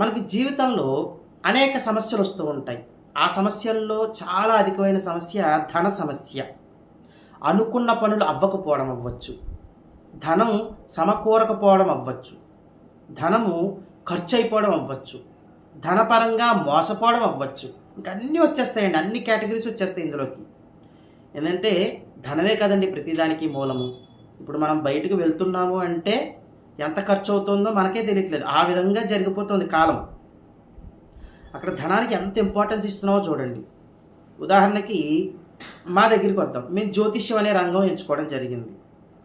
మనకి జీవితంలో అనేక సమస్యలు వస్తూ ఉంటాయి. ఆ సమస్యల్లో చాలా అధికమైన సమస్య ధన సమస్య. అనుకున్న పనులు అవ్వకపోవడం అవ్వచ్చు. ధనం సమకూరకపోవడం అవ్వచ్చు. ధనము ఖర్చు అయిపోవడం అవ్వచ్చు. ధనపరంగా మోసపోవడం అవ్వచ్చు. ఇంకా అన్నీ వచ్చేస్తాయండి. అన్ని కేటగిరీస్ వచ్చేస్తాయి ఇందులోకి. ఏంటంటే ధనమే కదండి ప్రతిదానికి మూలము. ఇప్పుడు మనం బయటకు వెళ్తున్నాము అంటే ఎంత ఖర్చు అవుతుందో మనకే తెలియట్లేదు. ఆ విధంగా జరిగిపోతుంది కాలం. అక్కడ ధనానికి ఎంత ఇంపార్టెన్స్ ఇస్తున్నావో చూడండి. ఉదాహరణకి మా దగ్గరికి వద్దాం. మేము జ్యోతిష్యం అనే రంగం ఎంచుకోవడం జరిగింది.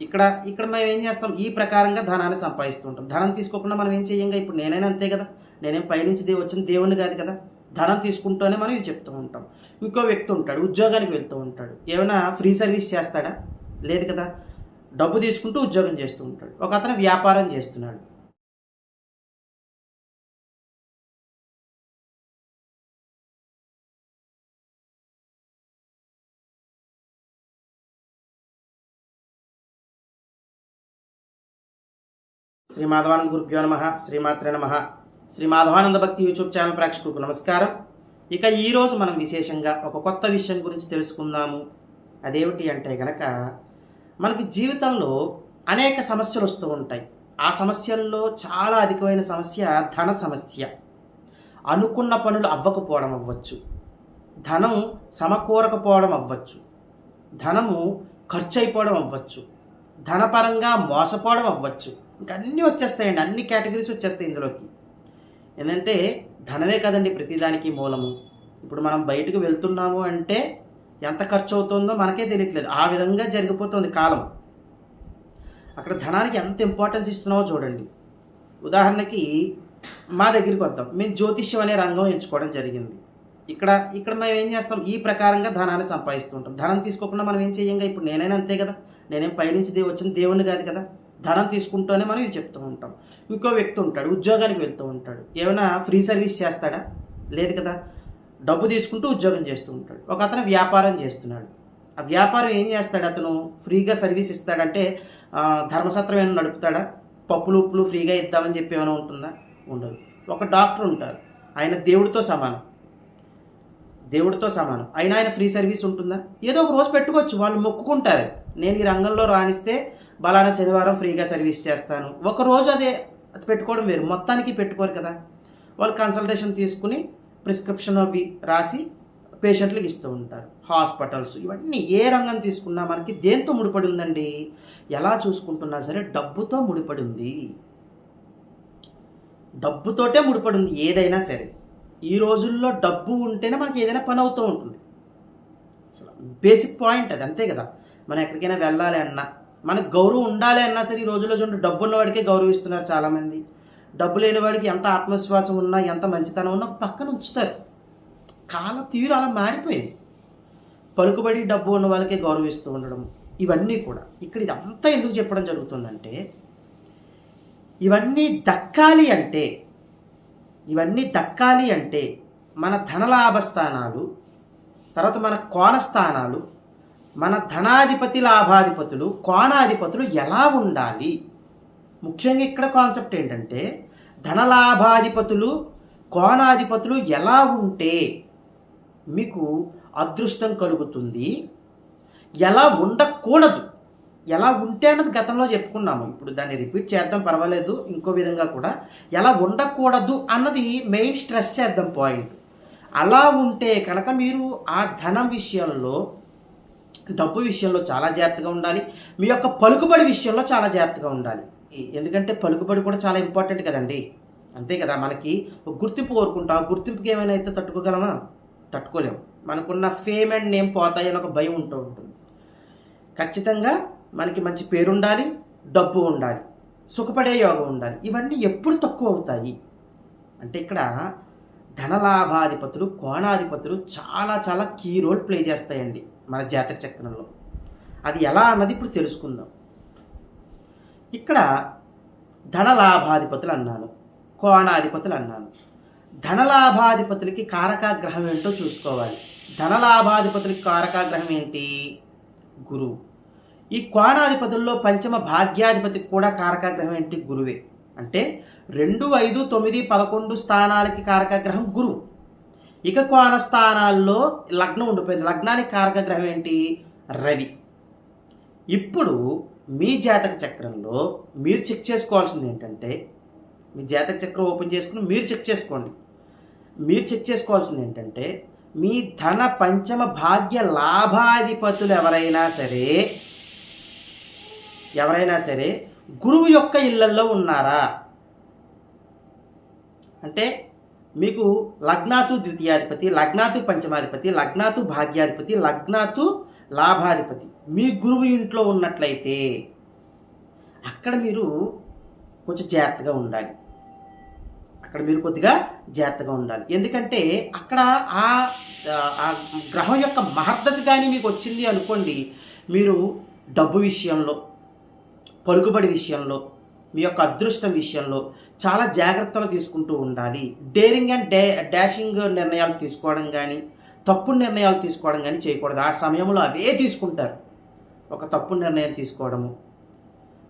ఇక్కడ ఇక్కడ మేము ఏం చేస్తాం? ఈ ప్రకారంగా ధనాన్ని సంపాదిస్తూ ఉంటాం. ధనం తీసుకోకుండా మనం ఏం చేయంగా? ఇప్పుడు నేనైనా అంతే కదా? నేనేం పైనుంచి దేవు వచ్చిన దేవుణ్ణి కాదు కదా? ధనం తీసుకుంటూనే మనం ఇది చెప్తూ ఉంటాం. ఇంకో వ్యక్తి ఉంటాడు ఉద్యోగానికి వెళ్తూ ఉంటాడు. ఏమైనా ఫ్రీ సర్వీస్ చేస్తాడా? లేదు కదా? డబ్బు తీసుకుంటూ ఉద్యోగం చేస్తూ ఉంటాడు. ఒక అతను వ్యాపారం చేస్తున్నాడు. శ్రీ మాధవానంద గురుభ్యో నమ. శ్రీమాత్రే నమ. శ్రీ మాధవానంద భక్తి యూట్యూబ్ ఛానల్ ప్రేక్షకులకు నమస్కారం. ఇక ఈరోజు మనం విశేషంగా ఒక కొత్త విషయం గురించి తెలుసుకుందాము. అదేమిటి అంటే గనక మనకి జీవితంలో అనేక సమస్యలు వస్తూ ఉంటాయి. ఆ సమస్యల్లో చాలా అధికమైన సమస్య ధన సమస్య. అనుకున్న పనులు అవ్వకపోవడం అవ్వచ్చు. ధనం సమకూరకపోవడం అవ్వచ్చు. ధనము ఖర్చు అయిపోవడం అవ్వచ్చు. ధనపరంగా మోసపోవడం అవ్వచ్చు. ఇంకా అన్నీ వచ్చేస్తాయండి. అన్ని కేటగిరీస్ వచ్చేస్తాయి ఇందులోకి. ఏంటంటే ధనమే కదండి ప్రతిదానికి మూలము. ఇప్పుడు మనం బయటకు వెళ్తున్నాము అంటే ఎంత ఖర్చు అవుతుందో మనకే తెలియట్లేదు. ఆ విధంగా జరిగిపోతుంది కాలం. అక్కడ ధనానికి ఎంత ఇంపార్టెన్స్ ఇస్తున్నావో చూడండి. ఉదాహరణకి మా దగ్గరికి వద్దాం. మేము జ్యోతిష్యం అనే రంగం ఎంచుకోవడం జరిగింది. ఇక్కడ ఇక్కడ మేము ఏం చేస్తాం? ఈ ప్రకారంగా ధనాన్ని సంపాదిస్తూ ఉంటాం ధనం తీసుకోకుండా మనం ఏం చేయంగా? ఇప్పుడు నేనైనా అంతే కదా. నేనేం పైనుంచి దేవు వచ్చిన దేవుణ్ణి కాదు కదా. ధనం తీసుకుంటూనే మనం ఇది చెప్తూ ఉంటాం. ఇంకో వ్యక్తి ఉంటాడు ఉద్యోగానికి వెళ్తూ ఉంటాడు. ఏమైనా ఫ్రీ సర్వీస్ చేస్తాడా? లేదు కదా. డబ్బు తీసుకుంటూ ఉద్యోగం చేస్తూ ఉంటాడు. ఒక అతను వ్యాపారం చేస్తున్నాడు. ఆ వ్యాపారం ఏం చేస్తాడు అతను? ఫ్రీగా సర్వీస్ ఇస్తాడంటే ధర్మసత్రం ఏమైనా నడుపుతాడా? పప్పులు ఉప్పులు ఫ్రీగా ఇద్దామని చెప్పి ఏమైనా ఉంటుందా? ఉండదు. ఒక డాక్టర్ ఉంటారు ఆయన దేవుడితో సమానం. దేవుడితో సమానం. అయినా ఆయన ఫ్రీ సర్వీస్ ఉంటుందా? ఏదో ఒక రోజు పెట్టుకోవచ్చు. వాళ్ళు మొక్కుకుంటారు. నేను ఈ రంగంలో రాణిస్తే బలానా శనివారం ఫ్రీగా సర్వీస్ చేస్తాను. ఒక రోజు అదే పెట్టుకోవడం వేరు. మొత్తానికి పెట్టుకోరు కదా. వాళ్ళు కన్సల్టేషన్ తీసుకుని ప్రిస్క్రిప్షన్ అవి రాసి పేషెంట్లకు ఇస్తూ ఉంటారు. హాస్పిటల్స్ ఇవన్నీ ఏ రంగం తీసుకున్నా మనకి దేంతో ముడిపడి ఉందండి? ఎలా చూసుకుంటున్నా సరే డబ్బుతో ముడిపడి ఉంది. డబ్బుతోటే ముడిపడి ఉంది ఏదైనా సరే. ఈ రోజుల్లో డబ్బు ఉంటేనే మనకి ఏదైనా పని అవుతూ ఉంటుంది. అసలు బేసిక్ పాయింట్ అది అంతే కదా. మనం ఎక్కడికైనా వెళ్ళాలి అన్నా మనకు గౌరవం ఉండాలి అన్నా సరే ఈ రోజుల్లో చూడండి డబ్బు ఉన్నవాడికే గౌరవిస్తున్నారు చాలామంది. డబ్బు లేని వాడికి ఎంత ఆత్మవిశ్వాసం ఉన్నా ఎంత మంచితనం ఉన్నా పక్కన ఉంచుతారు. కాల తీరు అలా మారిపోయింది. పలుకుబడి డబ్బు ఉన్న వాళ్ళకే గౌరవిస్తూ ఉండడం ఇవన్నీ కూడా. ఇక్కడ ఇదంతా ఎందుకు చెప్పడం జరుగుతుందంటే ఇవన్నీ దక్కాలి అంటే ఇవన్నీ దక్కాలి అంటే మన ధనలాభ స్థానాలు తర్వాత మన కోణ స్థానాలు మన ధనాధిపతి లాభాధిపతులు కోణాధిపతులు ఎలా ఉండాలి? ముఖ్యంగా ఇక్కడ కాన్సెప్ట్ ఏంటంటే ధనలాభాధిపతులు కోణాధిపతులు ఎలా ఉంటే మీకు అదృష్టం కలుగుతుంది. ఎలా ఉండకూడదు. ఎలా ఉంటే అన్నది గతంలో చెప్పుకున్నాము. ఇప్పుడు దాన్ని రిపీట్ చేద్దాం పర్వాలేదు ఇంకో విధంగా కూడా. ఎలా ఉండకూడదు అన్నది మెయిన్ స్ట్రెస్ చేద్దాం పాయింట్. అలా ఉంటే కనుక మీరు ఆ ధనం విషయంలో డబ్బు విషయంలో చాలా జాగ్రత్తగా ఉండాలి. మీ యొక్క పలుకుబడి విషయంలో చాలా జాగ్రత్తగా ఉండాలి. ఎందుకంటే పలుకుబడి కూడా చాలా ఇంపార్టెంట్ కదండి. అంతే కదా మనకి ఒక గుర్తింపు కోరుకుంటాం. ఆ గుర్తింపుకి ఏమైనా అయితే తట్టుకోగలమా? తట్టుకోలేము మనకున్న ఫేమ్ అండ్ నేమ్ పోతాయి అని ఒక భయం ఉంటూ ఉంటుంది. ఖచ్చితంగా మనకి మంచి పేరు ఉండాలి డబ్బు ఉండాలి సుఖపడే యోగం ఉండాలి. ఇవన్నీ ఎప్పుడు తక్కువ అవుతాయి? అంటే ఇక్కడ ధనలాభాధిపతులు కోణాధిపతులు చాలా చాలా కీ రోల్ ప్లే చేస్తాయండి మన జాతక చక్రంలో. అది ఎలా అన్నది ఇప్పుడు తెలుసుకుందాం. ఇక్కడ ధనలాభాధిపతులు అన్నాను కోణాధిపతులు అన్నాను ధనలాభాధిపతులకి కారకాగ్రహం ఏంటో చూసుకోవాలి. ధనలాభాధిపతులకి కారకాగ్రహం ఏంటి? గురువు. ఈ కోణాధిపతుల్లో పంచమ భాగ్యాధిపతికి కూడా కారకాగ్రహం ఏంటి? గురువే. అంటే రెండు ఐదు తొమ్మిది పదకొండు స్థానాలకి కారకాగ్రహం గురువు. ఇక కోణ స్థానాల్లో లగ్నం ఉండిపోయింది. లగ్నానికి కారకగ్రహం ఏంటి? రవి. ఇప్పుడు మీ జాతక చక్రంలో మీరు చెక్ చేసుకోవాల్సింది ఏంటంటే మీ జాతక చక్రం ఓపెన్ చేసుకుని మీరు చెక్ చేసుకోండి. మీరు చెక్ చేసుకోవాల్సింది ఏంటంటే మీ ధన పంచమ భాగ్య లాభాధిపతులు ఎవరైనా సరే ఎవరైనా సరే గురువు యొక్క ఇళ్ళల్లో ఉన్నారా? అంటే మీకు లగ్నాతు ద్వితీయాధిపతి లగ్నాతు పంచమాధిపతి లగ్నాతు భాగ్యాధిపతి లగ్నాతు లాభాధిపతి. మీ గురువు ఇంట్లో ఉన్నట్లయితే అక్కడ మీరు కొంచెం జాగ్రత్తగా ఉండాలి. అక్కడ మీరు కొద్దిగా జాగ్రత్తగా ఉండాలి. ఎందుకంటే అక్కడ ఆ గ్రహం యొక్క మహర్దశ కానీ మీకు వచ్చింది అనుకోండి మీరు డబ్బు విషయంలో పలుకుబడి విషయంలో మీ యొక్క అదృష్టం విషయంలో చాలా జాగ్రత్తలు తీసుకుంటూ ఉండాలి. డేరింగ్ అండ్ డే డాషింగ్ నిర్ణయాలు తీసుకోవడం కానీ తప్పుడు నిర్ణయాలు తీసుకోవడం కానీ చేయకూడదు. ఆ సమయంలో అవే తీసుకుంటారు. ఒక తప్పు నిర్ణయం తీసుకోవడము.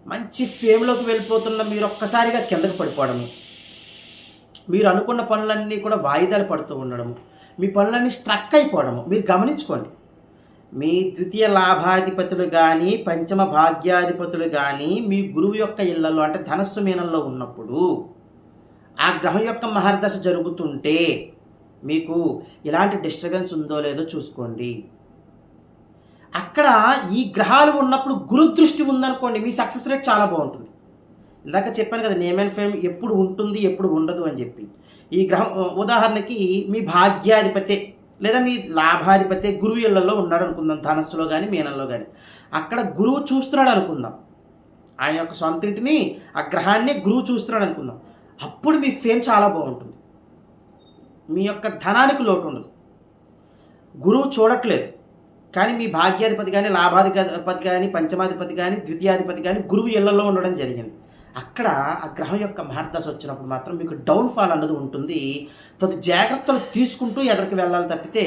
మంచి ఫేమ్లోకి వెళ్ళిపోతున్న మీరు ఒక్కసారిగా కిందకు పడిపోవడము. మీరు అనుకున్న పనులన్నీ కూడా వాయిదాలు పడుతూ ఉండడము. మీ పనులన్నీ స్ట్రక్ అయిపోవడము. మీరు గమనించుకోండి. మీ ద్వితీయ లాభాధిపతులు కానీ పంచమ భాగ్యాధిపతులు కానీ మీ గురువు యొక్క ఇళ్ళలో అంటే ధనస్సు మీనంలో ఉన్నప్పుడు ఆ గ్రహం యొక్క మహర్దశ జరుగుతుంటే మీకు ఇలాంటి డిస్టర్బెన్స్ ఉందో లేదో చూసుకోండి. అక్కడ ఈ గ్రహాలు ఉన్నప్పుడు గురుదృష్టి ఉందనుకోండి మీ సక్సెస్ రేట్ చాలా బాగుంటుంది. ఇందాక చెప్పాను కదా నేమ్ అండ్ ఫేమ్ ఎప్పుడు ఉంటుంది ఎప్పుడు ఉండదు అని చెప్పి. ఈ గ్రహం ఉదాహరణకి మీ భాగ్యాధిపతి లేదా మీ లాభాధిపతి గురువు ఇళ్ళలో ఉన్నాడు అనుకుందాం ధనస్సులో కానీ మీనంలో కానీ అక్కడ గురువు చూస్తున్నాడు అనుకుందాం. ఆయన యొక్క సొంత ఇంటిని ఆ గ్రహాన్ని గురువు చూస్తున్నాడు అనుకుందాం. అప్పుడు మీ ఫేమ్ చాలా బాగుంటుంది. మీ యొక్క ధనానికి లోటు ఉండదు. గురువు చూడట్లేదు. కానీ మీ భాగ్యాధిపతి కానీ లాభాధిపతి కానీ పంచమాధిపతి కానీ ద్వితీయాధిపతి కానీ గురువు ఇళ్ళలో ఉండడం జరిగింది. అక్కడ ఆ గ్రహం యొక్క మహర్దశ వచ్చినప్పుడు మాత్రం మీకు డౌన్ఫాల్ అన్నది ఉంటుంది. తదు జాగ్రత్తలు తీసుకుంటూ ఎదరికి వెళ్ళాలి తప్పితే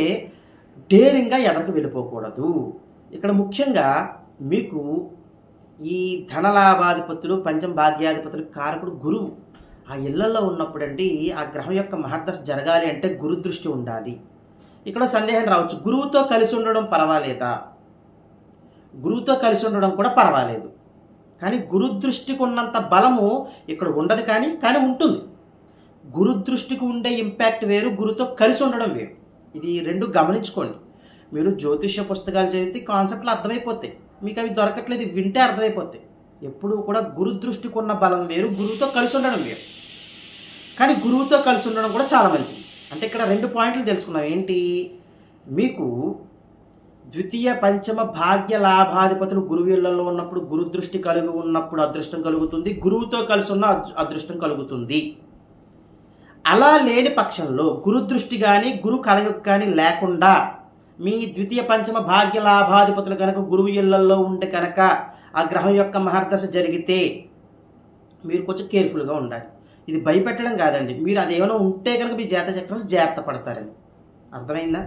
డేరింగ్గా ఎదరికి వెళ్ళిపోకూడదు. ఇక్కడ ముఖ్యంగా మీకు ఈ ధనలాభాధిపతులు పంచం భాగ్యాధిపతులు కారకుడు గురువు ఆ ఇళ్ళలో ఉన్నప్పుడండి ఆ గ్రహం యొక్క మహర్దశ జరగాలి అంటే గురుదృష్టి ఉండాలి. ఇక్కడ సందేహం రావచ్చు. గురువుతో కలిసి ఉండడం పర్వాలేదా? గురువుతో కలిసి ఉండడం కూడా పర్వాలేదు. కానీ గురుదృష్టికి ఉన్నంత బలము ఇక్కడ ఉండదు కానీ కానీ ఉంటుంది. గురుదృష్టికి ఉండే ఇంపాక్ట్ వేరు గురుతో కలిసి ఉండడం వేరు. ఇది రెండు గమనించుకోండి. మీరు జ్యోతిష్య పుస్తకాలు చదివితే కాన్సెప్ట్లు అర్థమైపోతాయి. మీకు అవి దొరకట్లేదు వింటే అర్థమైపోతాయి. ఎప్పుడూ కూడా గురుదృష్టికి ఉన్న బలం వేరు గురువుతో కలిసి ఉండడం వేరు. కానీ గురువుతో కలిసి ఉండడం కూడా చాలా మంచిది. అంటే ఇక్కడ రెండు పాయింట్లు తెలుసుకున్నాం. ఏంటి? మీకు ద్వితీయ పంచమ భాగ్య లాభాధిపతులు గురువులలో ఉన్నప్పుడు గురుదృష్టి కలిగి ఉన్నప్పుడు అదృష్టం కలుగుతుంది. గురువుతో కలిసి ఉన్న అదృష్టం కలుగుతుంది. అలా లేని పక్షంలో గురుదృష్టి కానీ గురు కలయుక్ కానీ లేకుండా మీ ద్వితీయ పంచమ భాగ్య లాభాధిపతులు కనుక గురువు ఇళ్ళలో ఉంటే కనుక ఆ గ్రహం యొక్క మహర్దశ జరిగితే మీరు కొంచెం కేర్ఫుల్గా ఉండాలి. ఇది భయపెట్టడం కాదండి. మీరు అదేమైనా ఉంటే కనుక మీ జాత చక్రం జాగ్రత్త పడతారని అర్థమైందా?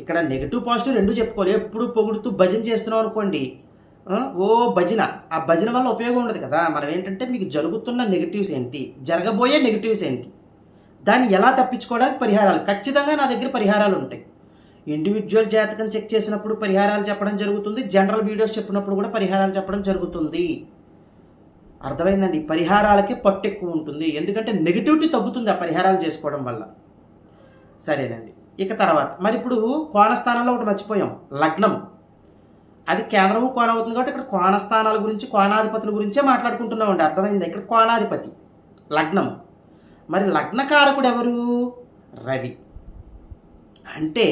ఇక్కడ నెగిటివ్ పాజిటివ్ రెండు చెప్పుకోవాలి. ఎప్పుడు పొగుడుతూ భజన చేస్తున్నాం అనుకోండి ఓ భజన. ఆ భజన వల్ల ఉపయోగం ఉండదు కదా. మనం ఏంటంటే మీకు జరుగుతున్న నెగిటివ్స్ ఏంటి? జరగబోయే నెగిటివ్స్ ఏంటి? దాన్ని ఎలా తప్పించుకోవడానికి పరిహారాలు? ఖచ్చితంగా నా దగ్గర పరిహారాలు ఉంటాయి. ఇండివిజువల్ జాతకం చెక్ చేసినప్పుడు పరిహారాలు చెప్పడం జరుగుతుంది. జనరల్ వీడియోస్ చెప్పినప్పుడు కూడా పరిహారాలు చెప్పడం జరుగుతుంది. అర్థమైందండి? పరిహారాలకి పట్టు ఎక్కువ ఉంటుంది. ఎందుకంటే నెగిటివిటీ తగ్గుతుంది ఆ పరిహారాలు చేసుకోవడం వల్ల. సరేనండి. ఇక తర్వాత మరి ఇప్పుడు కోణస్థానంలో ఒకటి మర్చిపోయాం. లగ్నం. అది కేంద్రము కోణ అవుతుంది కాబట్టి ఇక్కడ కోణస్థానాల గురించి కోణాధిపతుల గురించే మాట్లాడుకుంటున్నామండి. అర్థమైంది? ఇక్కడ కోణాధిపతి. లగ్నం. మరి లగ్నకారకుడు ఎవరు? రవి. అంటే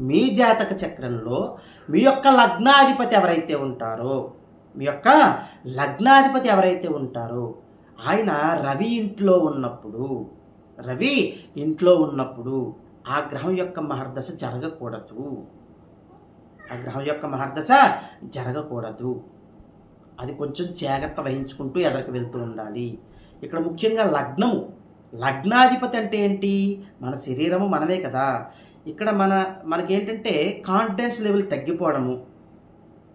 మీ జాతక చక్రంలో మీ యొక్క లగ్నాధిపతి ఎవరైతే ఉంటారో యొక్క లగ్నాధిపతి ఎవరైతే ఉంటారో ఆయన రవి ఇంట్లో ఉన్నప్పుడు రవి ఇంట్లో ఉన్నప్పుడు ఆ గ్రహం యొక్క మహర్దశ జరగకూడదు. ఆ గ్రహం యొక్క మహర్దశ జరగకూడదు. అది కొంచెం జాగ్రత్త వహించుకుంటూ ఎదరికి వెళ్తూ ఉండాలి. ఇక్కడ ముఖ్యంగా లగ్నము లగ్నాధిపతి అంటే ఏంటి? మన శరీరము మనమే కదా. ఇక్కడ మన మనకేంటంటే కాన్ఫిడెన్స్ లెవెల్ తగ్గిపోవడము.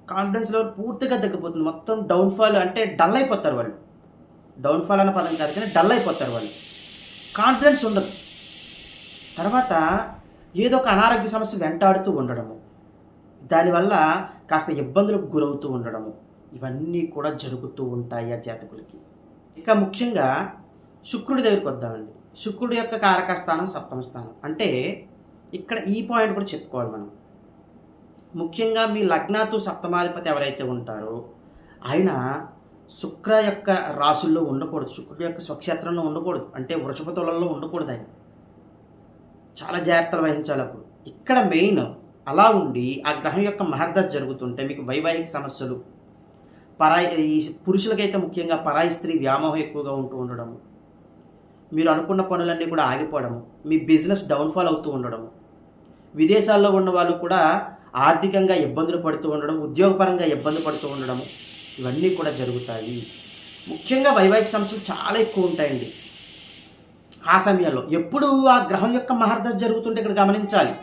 కాన్ఫిడెన్స్ లెవెల్ పూర్తిగా తగ్గిపోతుంది. మొత్తం డౌన్ఫాల్ అంటే డల్ అయిపోతారు వాళ్ళు. డౌన్ఫాల్ అన్న పదం కాదు కానీ డల్ అయిపోతారు వాళ్ళు. కాన్ఫిడెన్స్ ఉండదు. తర్వాత ఏదో ఒక అనారోగ్య సమస్య వెంటాడుతూ ఉండడము. దానివల్ల కాస్త ఇబ్బందులకు గురవుతూ ఉండడము. ఇవన్నీ కూడా జరుగుతూ ఉంటాయి ఆ జాతకులకి. ఇక ముఖ్యంగా శుక్రుడి దగ్గరికి వద్దామండి. శుక్రుడి యొక్క కారక స్థానం సప్తమ స్థానం. అంటే ఇక్కడ ఈ పాయింట్ కూడా చెప్పుకోవాలి మనం. ముఖ్యంగా మీ లగ్నాతు సప్తమాధిపతి ఎవరైతే ఉంటారో ఆయన శుక్ర యొక్క రాసుల్లో ఉండకూడదు. శుక్రుడు యొక్క స్వక్షేత్రంలో ఉండకూడదు. అంటే వృషభ తులలో ఉండకూడదు ఆయన. చాలా జాగ్రత్తలు వహించాలి అప్పుడు. ఇక్కడ మెయిన్ అలా ఉండి ఆ గ్రహం యొక్క మహర్దశ జరుగుతుంటే మీకు వైవాహిక సమస్యలు పరాయి ఈ పురుషులకైతే ముఖ్యంగా పరాయి స్త్రీ వ్యామోహం ఎక్కువగా ఉంటూ ఉండడము మీరు అనుకున్న పనులన్నీ కూడా ఆగిపోవడము మీ బిజినెస్ డౌన్ఫాల్ అవుతూ ఉండడము విదేశాల్లో ఉన్న వాళ్ళు కూడా ఆర్థికంగా ఇబ్బందులు పడుతూ ఉండడం ఉద్యోగపరంగా ఇబ్బంది పడుతూ ఉండడం ఇవన్నీ కూడా జరుగుతాయి. ముఖ్యంగా వైవాహిక సమస్యలు చాలా ఎక్కువ ఉంటాయండి. ఆ సమయంలో ఎప్పుడు ఆ గ్రహం యొక్క మహర్దశ జరుగుతుంటే ఇక్కడ గమనించాలి.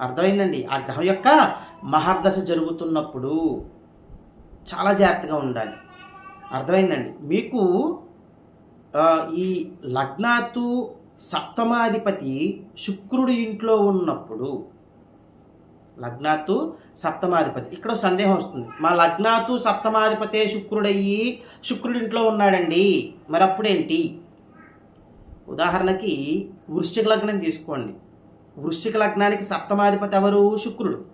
అర్థమైందండి? ఆ గ్రహం యొక్క మహర్దశ జరుగుతున్నప్పుడు చాలా జాగ్రత్తగా ఉండాలి. అర్థమైందండి? మీకు ఈ లగ్నాతు సప్తమాధిపతి శుక్రుడు ఇంట్లో ఉన్నప్పుడు లగ్నాతు సప్తమాధిపతి. ఇక్కడ సందేహం వస్తుంది. మా లగ్నాతు సప్తమాధిపతే శుక్రుడయ్యి శుక్రుడి ఇంట్లో ఉన్నాడండి. మరి అప్పుడేంటి ఉదాహరణకి వృశ్చిక లగ్నం తీసుకోండి. వృశ్చిక లగ్నానికి సప్తమాధిపతి ఎవరు? శుక్రుడు.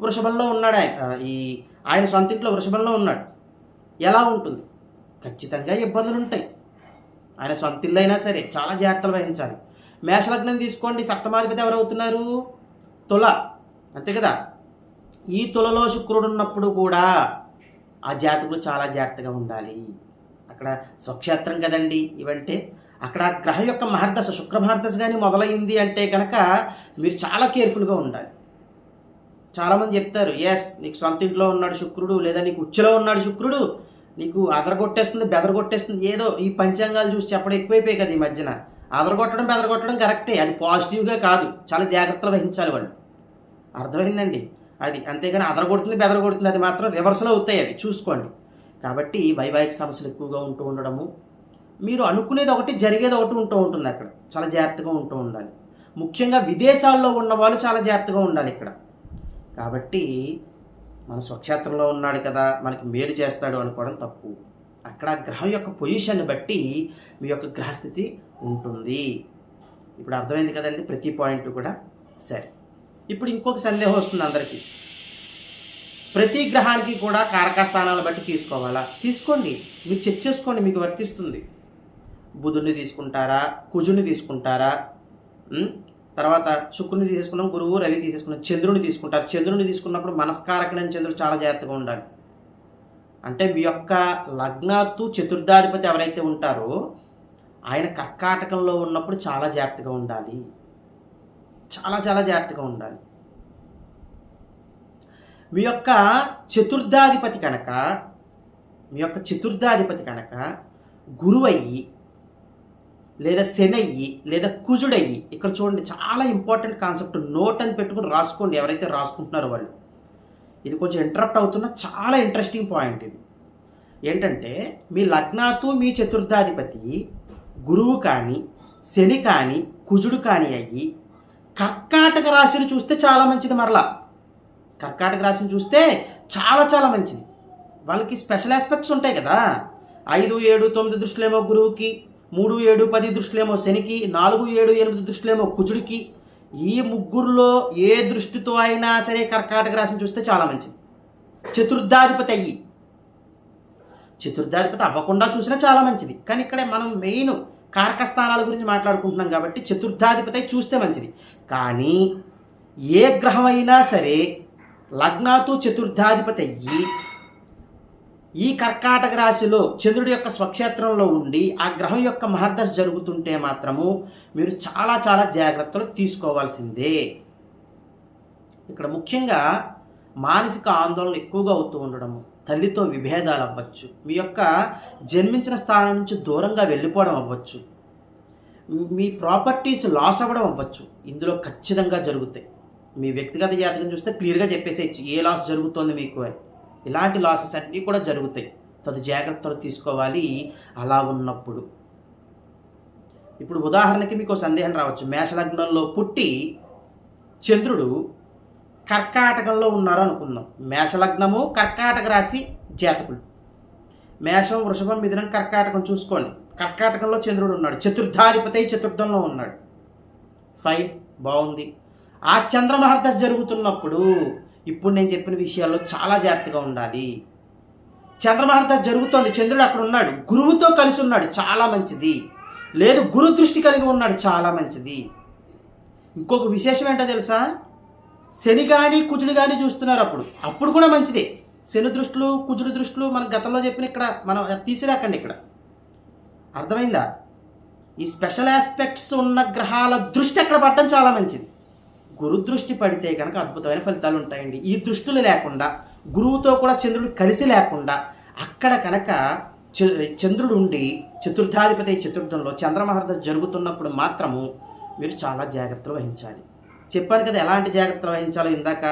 వృషభంలో ఉన్నాడు? ఆయన ఈ ఆయన సొంత ఇంట్లో వృషభంలో ఉన్నాడు. ఎలా ఉంటుంది? ఖచ్చితంగా ఇబ్బందులు ఉంటాయి ఆయన సొంత ఇల్లు అయినా సరే చాలా జాగ్రత్తలు వహించాలి. మేషలగ్నం తీసుకోండి. సప్తమాధిపతి ఎవరు అవుతున్నారు తుల. అంతే కదా? ఈ తులలో శుక్రుడు ఉన్నప్పుడు కూడా ఆ జాతకులు చాలా జాగ్రత్తగా ఉండాలి. అక్కడ స్వక్షేత్రం కదండి ఇవంటే. అక్కడ ఆ గ్రహం యొక్క మహర్దశ శుక్ర మహర్దశ కానీ మొదలైంది అంటే కనుక మీరు చాలా కేర్ఫుల్గా ఉండాలి. చాలామంది చెప్తారు ఎస్ నీకు సొంత ఇంట్లో ఉన్నాడు శుక్రుడు లేదా నీకు ఉచ్చలో ఉన్నాడు శుక్రుడు నీకు అదరగొట్టేస్తుంది బెదరగొట్టేస్తుంది ఏదో ఈ పంచాంగాలు చూసి చెప్పడం ఎక్కువైపోయాయి కదా ఈ మధ్యన. అదరగొట్టడం బెదరగొట్టడం కరెక్టే అది పాజిటివ్గా కాదు. చాలా జాగ్రత్తలు వహించాలి వాళ్ళు. అర్థమైందండి. అది అంతేగాని అదరగొడుతుంది బెదరగొడుతుంది అది మాత్రం రివర్స్లో అవుతాయి అవి. చూసుకోండి. కాబట్టి వైవాహిక సమస్యలు ఎక్కువగా ఉంటూ ఉండడము మీరు అనుకునేది ఒకటి జరిగేది ఒకటి ఉంటూ ఉంటుంది అక్కడ. చాలా జాగ్రత్తగా ఉంటూ ఉండాలి. ముఖ్యంగా విదేశాల్లో ఉన్న వాళ్ళు చాలా జాగ్రత్తగా ఉండాలి ఇక్కడ. కాబట్టి మన స్వక్షేత్రంలో ఉన్నాడు కదా మనకి మేలు చేస్తాడు అనుకోవడం తప్పు. అక్కడ గ్రహం యొక్క పొజిషన్ బట్టి మీ యొక్క గ్రహస్థితి ఉంటుంది. ఇప్పుడు అర్థమైంది కదండి? ప్రతి పాయింట్ కూడా సరే. ఇప్పుడు ఇంకొక సందేహం వస్తుంది అందరికీ. ప్రతి గ్రహానికి కూడా కారకస్థానాలను బట్టి తీసుకోవాలా? తీసుకోండి. మీరు చెక్ చేసుకోండి మీకు వర్తిస్తుంది. బుధుడిని తీసుకుంటారా? కుజుని తీసుకుంటారా? తర్వాత శుక్రుని తీసుకున్నాం గురువు రవి తీసేసుకున్నాం చంద్రుని తీసుకుంటారు. చంద్రుని తీసుకున్నప్పుడు మనస్కారకమైన చంద్రుడు చాలా జాగ్రత్తగా ఉండాలి. అంటే మీ యొక్క లగ్నాత్తు చతుర్థాధిపతి ఎవరైతే ఉంటారో ఆయన కర్కాటకంలో ఉన్నప్పుడు చాలా జాగ్రత్తగా ఉండాలి. చాలా చాలా జాగ్రత్తగా ఉండాలి. మీ యొక్క చతుర్థాధిపతి కనుక మీ యొక్క చతుర్థాధిపతి కనుక గురువయ్యి లేదా శనయ్యి లేదా కుజుడయ్యి ఇక్కడ చూడండి చాలా ఇంపార్టెంట్ కాన్సెప్ట్ నోట్ అని పెట్టుకుని రాసుకోండి ఎవరైతే రాసుకుంటున్నారో వాళ్ళు. ఇది కొంచెం ఇంటరప్ట్ అవుతున్న చాలా ఇంట్రెస్టింగ్ పాయింట్ ఇది. ఏంటంటే మీ లగ్నాతు మీ చతుర్థాధిపతి గురువు కానీ శని కానీ కుజుడు కానీ అయ్యి కర్కాటక రాశిని చూస్తే చాలా మంచిది మరలా. కర్కాటక రాశిని చూస్తే చాలా చాలా మంచిది. వాళ్ళకి స్పెషల్ ఆస్పెక్ట్స్ ఉంటాయి కదా. ఐదు ఏడు తొమ్మిది దృష్టిలేమో గురువుకి మూడు ఏడు పది దృష్టిలేమో శనికి నాలుగు ఏడు ఎనిమిది దృష్టిలేమో కుజుడికి ఈ ముగ్గురులో ఏ దృష్టితో అయినా సరే కర్కాటక రాశిని చూస్తే చాలా మంచిది. చతుర్థాధిపతి అయ్యి. చతుర్థాధిపతి అవ్వకుండా చూసినా చాలా మంచిది. కానీ ఇక్కడ మనం మెయిన్ కారక స్థానాల గురించి మాట్లాడుకుంటున్నాం కాబట్టి చతుర్థాధిపతి చూస్తే మంచిది. కానీ ఏ గ్రహం అయినా సరే లగ్నాతో చతుర్థాధిపతి అయ్యి ఈ కర్కాటక రాశిలో చంద్రుడి యొక్క స్వక్షేత్రంలో ఉండి ఆ గ్రహం యొక్క మహర్దశ జరుగుతుంటే మాత్రము మీరు చాలా చాలా జాగ్రత్తలు తీసుకోవాల్సిందే. ఇక్కడ ముఖ్యంగా మానసిక ఆందోళన ఎక్కువగా అవుతూ ఉండడము తల్లితో విభేదాలు అవ్వచ్చు. మీ యొక్క జన్మించిన స్థానం నుంచి దూరంగా వెళ్ళిపోవడం అవ్వచ్చు. మీ ప్రాపర్టీస్ లాస్ అవ్వడం అవ్వచ్చు. ఇందులో ఖచ్చితంగా జరుగుతాయి. మీ వ్యక్తిగత జాతకం చూస్తే క్లియర్గా చెప్పేసేయచ్చు. ఏ లాస్ జరుగుతోంది మీకు అని. ఇలాంటి లాసెస్ అన్నీ కూడా జరుగుతాయి. తదు జాగ్రత్తలు తీసుకోవాలి. అలా ఉన్నప్పుడు. ఇప్పుడు ఉదాహరణకి మీకు సందేహం రావచ్చు. మేషలగ్నంలో పుట్టి చంద్రుడు కర్కాటకంలో ఉన్నారు అనుకుందాం మేషలగ్నము కర్కాటక రాశి జాతకులు. మేషం వృషభం మిథునం కర్కాటకం చూసుకోండి. కర్కాటకంలో చంద్రుడు ఉన్నాడు. చతుర్థాధిపతి చతుర్థంలో ఉన్నాడు. ఫైన్ బాగుంది. ఆ చంద్రమహర్దశ జరుగుతున్నప్పుడు ఇప్పుడు నేను చెప్పిన విషయాల్లో చాలా జాగ్రత్తగా ఉండాలి. చంద్రమహర్దశ జరుగుతోంది. చంద్రుడు అక్కడ ఉన్నాడు. గురువుతో కలిసి ఉన్నాడు. చాలా మంచిది. లేదు గురు దృష్టి కలిగి ఉన్నాడు. చాలా మంచిది. ఇంకొక విశేషం ఏంటో తెలుసా? శని కానీ కుజుడు కానీ చూస్తున్నారు అప్పుడు. అప్పుడు కూడా మంచిదే. శని దృష్టిలు కుజుడు దృష్టిలు మన గతంలో చెప్పిన ఇక్కడ మనం తీసిరాకండి ఇక్కడ. అర్థమైందా? ఈ స్పెషల్ ఆస్పెక్ట్స్ ఉన్న గ్రహాల దృష్టి అక్కడ పడటం చాలా మంచిది. గురు దృష్టి పడితే కనుక అద్భుతమైన ఫలితాలు ఉంటాయండి. ఈ దృష్టిలు లేకుండా గురువుతో కూడా చంద్రుడు కలిసి లేకుండా అక్కడ కనుక చ- చంద్రుడు ఉండి చతుర్థాధిపతి చతుర్థంలో చంద్రమహర్దశ జరుగుతున్నప్పుడు మాత్రము మీరు చాలా జాగ్రత్తలు వహించాలి. చెప్పాను కదా ఎలాంటి జాగ్రత్తలు వహించాలో ఇందాక.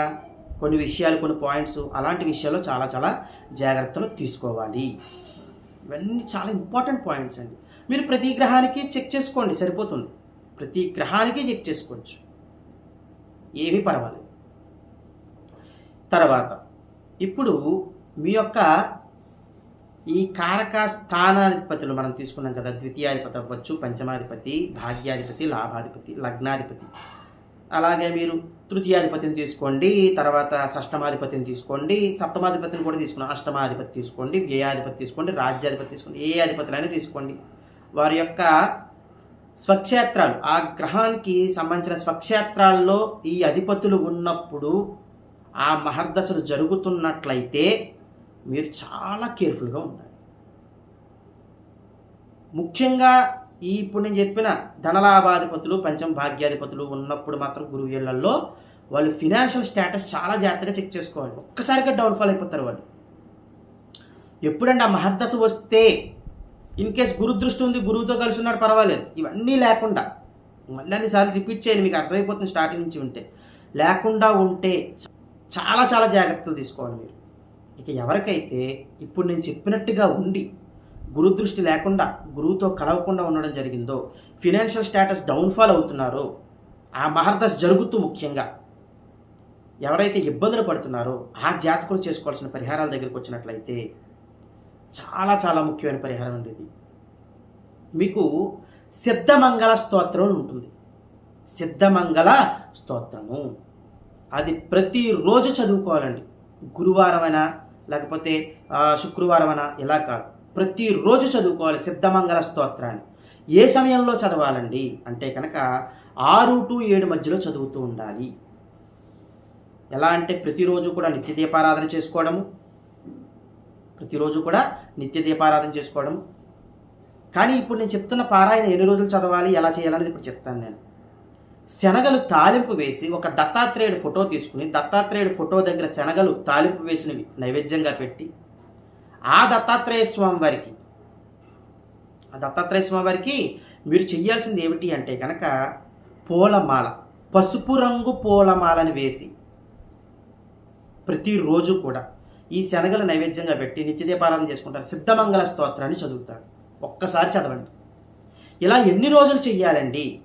కొన్ని విషయాలు కొన్ని పాయింట్స్ అలాంటి విషయాల్లో చాలా చాలా జాగ్రత్తలు తీసుకోవాలి. ఇవన్నీ చాలా ఇంపార్టెంట్ పాయింట్స్ అండి. మీరు ప్రతి గ్రహానికి చెక్ చేసుకోండి సరిపోతుంది. ప్రతి గ్రహానికి చెక్ చేసుకోవచ్చు. ఏమీ పర్వాలేదు. తర్వాత ఇప్పుడు మీ యొక్క ఈ కారక స్థానాధిపతులు మనం తీసుకున్నాం కదా ద్వితీయాధిపతి అవ్వచ్చు పంచమాధిపతి భాగ్యాధిపతి లాభాధిపతి లగ్నాధిపతి. అలాగే మీరు తృతీయాధిపతిని తీసుకోండి తర్వాత షష్టమాధిపతిని తీసుకోండి సప్తమాధిపతిని కూడా తీసుకోండి అష్టమాధిపతి తీసుకోండి వ్యయాధిపతి తీసుకోండి రాజ్యాధిపతి తీసుకోండి ఏ అధిపతులైనా తీసుకోండి. వారి యొక్క స్వక్షేత్రాలు ఆ గ్రహానికి సంబంధించిన స్వక్షేత్రాల్లో ఈ అధిపతులు ఉన్నప్పుడు ఆ మహర్దశలు జరుగుతున్నట్లయితే మీరు చాలా కేర్ఫుల్గా ఉండాలి. ముఖ్యంగా ఈ ఇప్పుడు నేను చెప్పిన ధనలాభాధిపతులు పంచమ భాగ్యాధిపతులు ఉన్నప్పుడు మాత్రం గురువు ఏళ్ళలో వాళ్ళు ఫినాన్షియల్ స్టేటస్ చాలా జాగ్రత్తగా చెక్ చేసుకోవాలి. ఒక్కసారిగా డౌన్ఫాల్ అయిపోతారు వాళ్ళు. ఎప్పుడండి ఆ మహర్దశ వస్తే ఇన్ కేస్ గురు దృష్టి ఉంది గురువుతో కలిసి ఉన్నాడు పర్వాలేదు. ఇవన్నీ లేకుండా మళ్ళీ అన్నిసార్లు రిపీట్ చేయండి మీకు అర్థమైపోతుంది స్టార్టింగ్ నుంచి ఉంటే. లేకుండా ఉంటే చాలా చాలా జాగ్రత్తలు తీసుకోవాలి మీరు. ఇక ఎవరికైతే ఇప్పుడు నేను చెప్పినట్టుగా ఉండి గురు దృష్టి లేకుండా గురువుతో కలవకుండా ఉండడం జరిగిందో ఫినాన్షియల్ స్టేటస్ డౌన్ఫాల్ అవుతున్నారో ఆ మహర్దశ జరుగుతూ ముఖ్యంగా ఎవరైతే ఇబ్బందులు పడుతున్నారో ఆ జాతకులు చేసుకోవాల్సిన పరిహారాల దగ్గరికి వచ్చినట్లయితే చాలా చాలా ముఖ్యమైన పరిహారం అండి ఇది. మీకు సిద్ధమంగళ స్తోత్రం ఉంటుంది. సిద్ధమంగళ స్తోత్రము. అది ప్రతిరోజు చదువుకోవాలండి. గురువారమైనా లేకపోతే శుక్రవారమైనా ఇలా కాదు. ప్రతిరోజు చదువుకోవాలి సిద్ధమంగళ స్తోత్రాన్ని. ఏ సమయంలో చదవాలండి? అంటే కనుక ఆరు టు ఏడు మధ్యలో చదువుతూ ఉండాలి. ఎలా అంటే ప్రతిరోజు కూడా నిత్య దీపారాధన చేసుకోవడము. ప్రతిరోజు కూడా నిత్య దీపారాధన చేసుకోవడం కానీ ఇప్పుడు నేను చెప్తున్న పారాయణ ఎన్ని రోజులు చదవాలి ఎలా చేయాలనేది ఇప్పుడు చెప్తాను నేను. శనగలు తాలింపు వేసి ఒక దత్తాత్రేయుడు ఫోటో తీసుకుని దత్తాత్రేయుడు ఫోటో దగ్గర శనగలు తాలింపు వేసినవి నైవేద్యంగా పెట్టి ఆ దత్తాత్రేయ స్వామి వారికి. ఆ దత్తాత్రేయ స్వామి వారికి మీరు చెయ్యాల్సింది ఏమిటి అంటే కనుక పూలమాల పసుపు రంగు పూలమాలని వేసి ప్రతిరోజు కూడా ఈ శనగలు నైవేద్యంగా పెట్టి నిత్యదీపారాధన చేసుకుంటారు. సిద్ధమంగళ స్తోత్రాన్ని చదువుతారు. ఒక్కసారి చదవండి. ఇలా ఎన్ని రోజులు చెయ్యాలండి?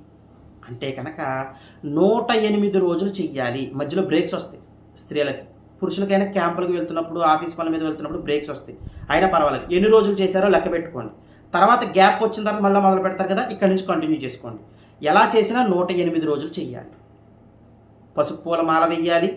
అంటే కనుక నూట ఎనిమిది రోజులు చెయ్యాలి. మధ్యలో బ్రేక్స్ వస్తాయి స్త్రీలకి. పురుషులకైనా క్యాంపులకు వెళ్తున్నప్పుడు ఆఫీస్ పనుల మీద వెళ్తున్నప్పుడు బ్రేక్స్ వస్తాయి. అయినా పర్వాలేదు. ఎన్ని రోజులు చేశారో లెక్క పెట్టుకోండి. తర్వాత గ్యాప్ వచ్చిన తర్వాత మళ్ళీ మొదలు పెడతారు కదా ఇక్కడ నుంచి కంటిన్యూ చేసుకోండి. ఎలా చేసినా నూట ఎనిమిది రోజులు చెయ్యాలి. పసుపు పూల మాల వెయ్యాలి.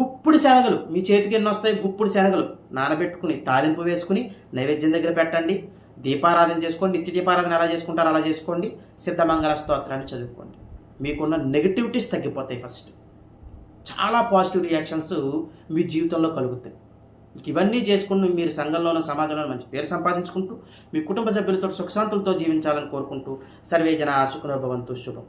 గుప్పుడు శనగలు మీ చేతికి ఎన్ని వస్తాయి గుప్పుడు శనగలు నానబెట్టుకుని తాలింపు వేసుకుని నైవేద్యం దగ్గర పెట్టండి. దీపారాధన చేసుకోండి. నిత్య దీపారాధన ఎలా చేసుకుంటారో అలా చేసుకోండి. సిద్ధమంగళ స్తోత్రాన్ని చదువుకోండి. మీకున్న నెగటివిటీస్ తగ్గిపోతాయి ఫస్ట్. చాలా పాజిటివ్ రియాక్షన్స్ మీ జీవితంలో కలుగుతాయి. ఇవన్నీ చేసుకుని మీరు సంఘంలోనూ సమాజంలో మంచి పేరు సంపాదించుకుంటూ మీ కుటుంబ సభ్యులతో సుఖశాంతులతో జీవించాలని కోరుకుంటూ సర్వే జన శుభం.